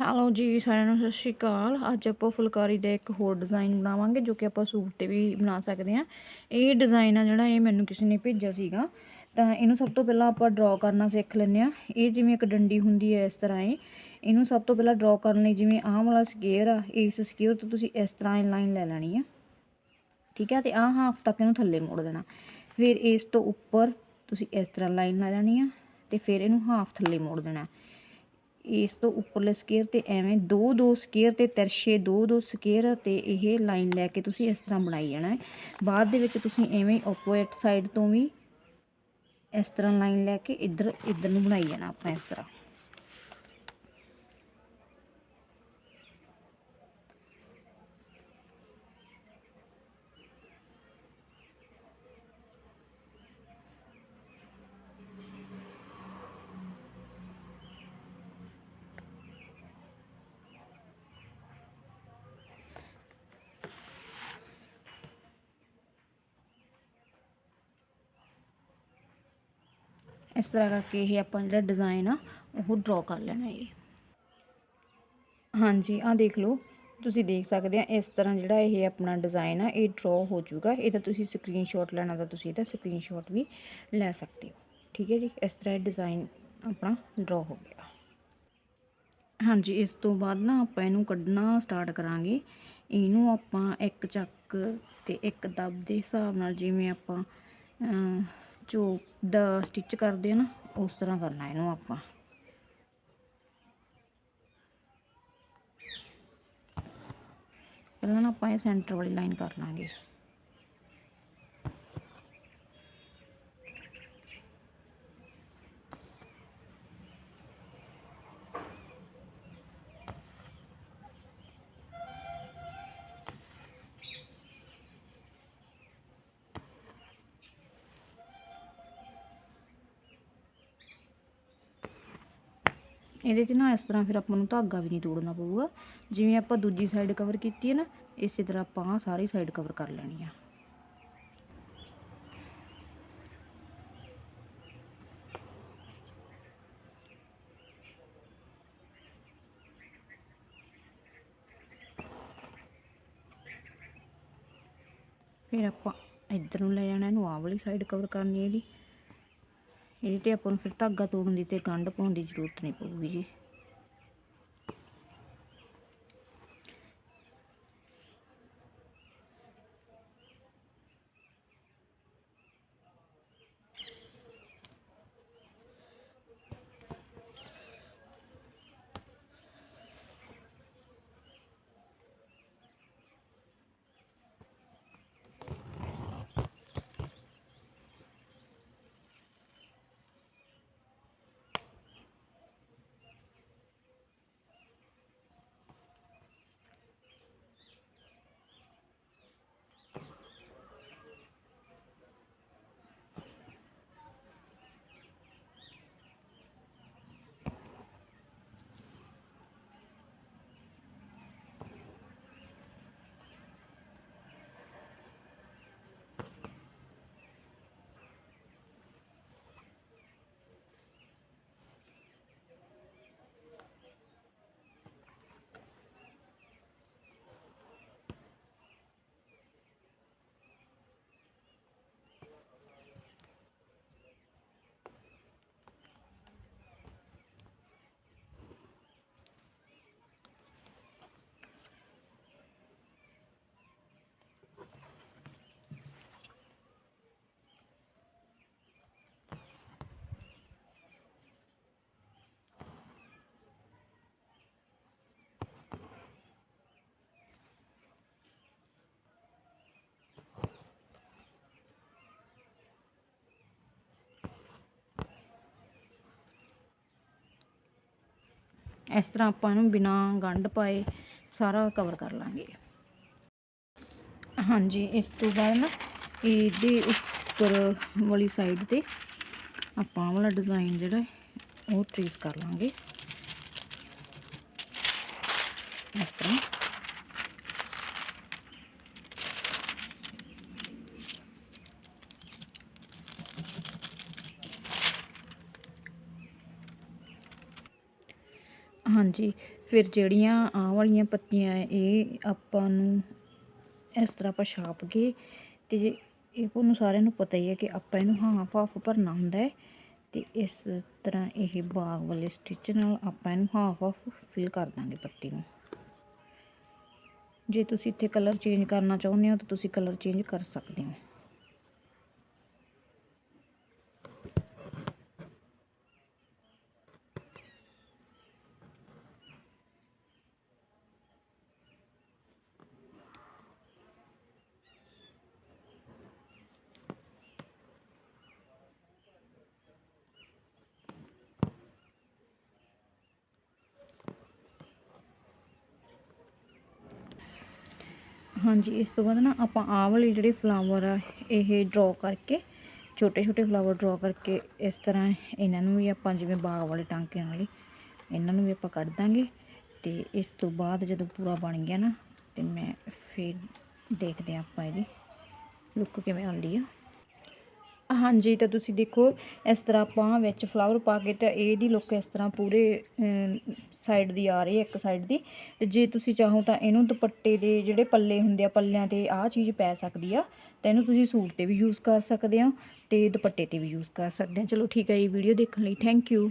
Hello ਜੀ, ਸਾਰਿਆਂ ਨੂੰ ਸਤਿ ਸ਼੍ਰੀ ਅਕਾਲ। ਅੱਜ ਆਪਾਂ ਫੁਲਕਾਰੀ ਦਾ ਇੱਕ ਹੋਰ ਡਿਜ਼ਾਈਨ ਬਣਾਵਾਂਗੇ ਜੋ ਕਿ ਆਪਾਂ ਸੂਟ ਤੇ ਵੀ ਬਣਾ ਸਕਦੇ ਹਾਂ। ਇਹ ਡਿਜ਼ਾਈਨ ਆ ਜਿਹੜਾ ਇਹ ਮੈਨੂੰ ਕਿਸੇ ਨੇ ਭੇਜਿਆ ਸੀਗਾ। ਤਾਂ ਇਹਨੂੰ ਸਭ ਤੋਂ ਪਹਿਲਾਂ ਆਪਾਂ ਡਰਾ ਕਰਨਾ ਸਿੱਖ ਲੈਂਦੇ ਆ ਇਹ ਜਿਵੇਂ ਇੱਕ ਡੰਡੀ ਹੁੰਦੀ ਹੈ ਇਸ ਤਰ੍ਹਾਂ ਇਹ। ਇਹਨੂੰ ਸਭ ਤੋਂ ਪਹਿਲਾਂ ਡਰਾ ਕਰਨ ਲਈ ਜਿਵੇਂ ਆਹ ਵਾਲਾ ਸਕੇਅਰ ਆ, ਇਸ ਸਕੇਅਰ ਤੋਂ ਤੁਸੀਂ ਇਸ ਤਰ੍ਹਾਂ ਇਹ ਲਾਈਨ ਲੈ ਲੈਣੀ ਆ। ਠੀਕ ਹੈ ਤੇ ਆਹ ਹਾਫ ਤੱਕ ਇਹਨੂੰ ਥੱਲੇ ਮੋੜ ਦੇਣਾ। ਫਿਰ ਇਸ ਤੋਂ ਉੱਪਰ ਤੁਸੀਂ ਇਸ ਤਰ੍ਹਾਂ ਲਾਈਨ ਲੈ ਲੈਣੀ ਆ। ਤੇ ਫਿਰ ਇਹਨੂੰ ਹਾਫ ਥੱਲੇ ਮੋੜ ਦੇਣਾ। ਇਸ ਤੋਂ ਉੱਪਰਲੇ ਸਕੇਅਰ ਤੇ ਐਵੇਂ ਦੋ ਦੋ ਸਕੇਅਰ ਤੇ ਤਿਰਛੇ ਦੋ ਦੋ ਸਕੇਅਰ ਤੇ ਇਹ ਲਾਈਨ ਲੈ ਕੇ ਤੁਸੀਂ ਇਸ ਤਰ੍ਹਾਂ ਬਣਾਈ ਜਾਣਾ ਹੈ। ਬਾਅਦ ਦੇ ਵਿੱਚ ਤੁਸੀਂ ਐਵੇਂ ਆਪੋਜ਼ਿਟ ਸਾਈਡ ਤੋਂ ਵੀ ਇਸ ਤਰ੍ਹਾਂ ਲਾਈਨ ਲੈ ਕੇ ਇੱਧਰ ਇੱਧਰ ਨੂੰ ਬਣਾਈ ਜਾਣਾ ਆਪਾਂ ਇਸ ਤਰ੍ਹਾਂ। ਇਸ ਤਰ੍ਹਾਂ ਕਰਕੇ ਇਹ ਆਪਾਂ ਜਿਹੜਾ ਡਿਜ਼ਾਈਨ ਆ, ਉਹ ਡਰਾ ਕਰ ਲੈਣਾ ਹੈ ਹਾਂਜੀ, ਆਹ ਦੇਖ ਲਓ। ਤੁਸੀਂ ਦੇਖ ਸਕਦੇ ਆ, ਇਸ ਤਰ੍ਹਾਂ ਜਿਹੜਾ ਇਹ ਆਪਣਾ ਡਿਜ਼ਾਈਨ ਆ, ਇਹ ਡਰਾ ਹੋ ਜਾਊਗਾ। ਇਹਦਾ ਤੁਸੀਂ ਸਕਰੀਨਸ਼ਾਟ ਲੈਣਾ ਤਾਂ ਤੁਸੀਂ ਇਹਦਾ ਸਕਰੀਨਸ਼ਾਟ ਵੀ ਲੈ ਸਕਦੇ ਹੋ। ਠੀਕ ਹੈ ਜੀ? ਇਸ ਤਰ੍ਹਾਂ ਇਹ ਡਿਜ਼ਾਈਨ ਆਪਣਾ ਡਰਾ ਹੋ ਗਿਆ। ਹਾਂਜੀ, ਇਸ ਤੋਂ ਬਾਅਦ ਨਾ ਆਪਾਂ ਇਹਨੂੰ ਕੱਢਣਾ ਸਟਾਰਟ ਕਰਾਂਗੇ। ਇਹਨੂੰ ਆਪਾਂ ਇੱਕ ਚੱਕ ਤੇ ਇੱਕ ਦਬ ਦੇ ਹਿਸਾਬ ਨਾਲ ਜਿਵੇਂ ਆਪਾਂ ਜੋ ਦਾ ਸਟਿਚ ਕਰਦੇ ਆ ਨਾ, ਉਸ ਤਰ੍ਹਾਂ ਕਰਨਾ ਇਹਨੂੰ ਆਪਾਂ। ਪਹਿਲਾਂ ਨਾ ਆਪਾਂ ਇਹ ਸੈਂਟਰ ਵਾਲੀ ਲਾਈਨ ਕਰ ਲਾਂਗੇ। ਇਹਦੇ 'ਚ ਨਾ ਇਸ ਤਰ੍ਹਾਂ ਫਿਰ ਆਪਾਂ ਨੂੰ ਧਾਗਾ ਵੀ ਨਹੀਂ ਤੋੜਨਾ ਪਊਗਾ। ਜਿਵੇਂ ਆਪਾਂ ਦੂਜੀ ਸਾਈਡ ਕਵਰ ਕੀਤੀ ਹੈ ਨਾ, ਇਸੇ ਤਰ੍ਹਾਂ ਆਪਾਂ ਆਹ ਸਾਰੀ ਸਾਈਡ ਕਵਰ ਕਰ ਲੈਣੀ ਆ। ਫਿਰ ਆਪਾਂ ਇੱਧਰ ਨੂੰ ਲੈ ਜਾਣਾ, ਇਹਨੂੰ ਆਹ ਵਾਲੀ ਸਾਈਡ ਕਵਰ ਕਰਨੀ ਇਹਦੀ। ਇਹਦੇ ਤੇ ਆਪਾਂ ਨੂੰ ਫਿਰ ਧਾਗਾ ਤੋੜਨ ਦੀ ਤੇ ਗੰਢ ਪਾਉਣ ਦੀ ਜ਼ਰੂਰਤ ਨਹੀਂ ਪਊਗੀ ਜੀ। ਇਸ ਤਰ੍ਹਾਂ ਆਪਾਂ ਇਹਨੂੰ ਬਿਨਾ ਗੰਢ ਪਾਏ ਸਾਰਾ ਕਵਰ ਕਰ ਲਾਂਗੇ। ਹਾਂਜੀ, ਇਸ ਤੋਂ ਬਾਅਦ ਨਾ ਇਹਦੇ ਉੱਪਰ ਵਾਲੀ ਸਾਈਡ ਤੇ ਆਪਾਂ ਵਾਲਾ ਡਿਜ਼ਾਈਨ ਜਿਹੜਾ ਉਹ ਟ੍ਰੇਸ ਕਰ ਲਾਂਗੇ। ਇਸ ਤਰ੍ਹਾਂ। ਹਾਂਜੀ, ਫਿਰ ਜਿਹੜੀਆਂ ਆਹ ਵਾਲੀਆਂ ਪੱਤੀਆਂ ਇਹ ਆਪਾਂ ਨੂੰ ਇਸ ਤਰ੍ਹਾਂ ਆਪਾਂ ਛਾਪ ਕੇ ਅਤੇ ਇਹ ਤੁਹਾਨੂੰ ਸਾਰਿਆਂ ਨੂੰ ਪਤਾ ਹੀ ਹੈ ਕਿ ਆਪਾਂ ਇਹਨੂੰ ਹਾਫ ਹਾਫ ਭਰਨਾ ਹੁੰਦਾ ਹੈ ਅਤੇ ਇਸ ਤਰ੍ਹਾਂ ਇਹ ਬਾਗ ਵਾਲੇ ਸਟਿਚ ਨਾਲ ਆਪਾਂ ਇਹਨੂੰ ਹਾਫ ਹਾਫ ਫਿਲ ਕਰ ਦਾਂਗੇ ਪੱਤੀ ਨੂੰ। ਜੇ ਤੁਸੀਂ ਇੱਥੇ ਕਲਰ ਚੇਂਜ ਕਰਨਾ ਚਾਹੁੰਦੇ ਹੋ ਤਾਂ ਤੁਸੀਂ ਕਲਰ ਚੇਂਜ ਕਰ ਸਕਦੇ ਹੋ। ਹਾਂਜੀ, ਇਸ ਤੋਂ ਬਾਅਦ ਨਾ ਆਪਾਂ ਆਹ ਵਾਲੇ ਜਿਹੜੇ ਫਲਾਵਰ ਆ, ਇਹ ਡਰਾ ਕਰਕੇ ਛੋਟੇ ਛੋਟੇ ਫਲਾਵਰ ਡਰਾ ਕਰਕੇ ਇਸ ਤਰ੍ਹਾਂ ਇਹਨਾਂ ਨੂੰ ਵੀ ਆਪਾਂ ਜਿਵੇਂ ਬਾਗ ਵਾਲੇ ਟਾਂਕਿਆਂ ਵਾਲੇ, ਇਹਨਾਂ ਨੂੰ ਵੀ ਆਪਾਂ ਕੱਢ ਦਾਂਗੇ ਤੇ ਇਸ ਤੋਂ ਬਾਅਦ ਜਦੋਂ ਪੂਰਾ ਬਣ ਗਿਆ ਨਾ, ਤੇ ਮੈਂ ਫਿਰ ਦੇਖਦੇ ਹਾਂ ਆਪਾਂ ਇਹਦੀ ਲੁੱਕ ਕਿਵੇਂ ਆਉਂਦੀ ਆ। ਹਾਂਜੀ, ਤਾਂ ਤੁਸੀਂ ਦੇਖੋ, ਇਸ ਤਰ੍ਹਾਂ ਆਪਾਂ ਵਿੱਚ ਫਲਾਵਰ ਪਾ ਕੇ ਤਾਂ ਇਹਦੀ ਲੁੱਕ ਇਸ ਤਰ੍ਹਾਂ ਪੂਰੇ ਸਾਈਡ ਦੀ ਆ ਰਹੀ ਹੈ, ਇੱਕ ਸਾਈਡ ਦੀ। ਤੇ ਜੇ ਤੁਸੀਂ ਚਾਹੋ ਤਾਂ ਇਹਨੂੰ ਦੁਪੱਟੇ ਦੇ ਜਿਹੜੇ ਪੱਲੇ ਹੁੰਦੇ ਆ, ਪੱਲਿਆਂ ਤੇ ਆਹ ਚੀਜ਼ ਪੈ ਸਕਦੀ ਆ, ਤਾਂ ਇਹਨੂੰ ਤੁਸੀਂ ਸੂਟ ਤੇ ਵੀ ਯੂਜ਼ ਕਰ ਸਕਦੇ ਹੋ ਤੇ ਦੁਪੱਟੇ ਤੇ ਵੀ ਯੂਜ਼ ਕਰ ਸਕਦੇ ਹੋ ਚਲੋ ਠੀਕ ਹੈ ਜੀ ਵੀਡੀਓ ਦੇਖਣ ਲਈ ਥੈਂਕ ਯੂ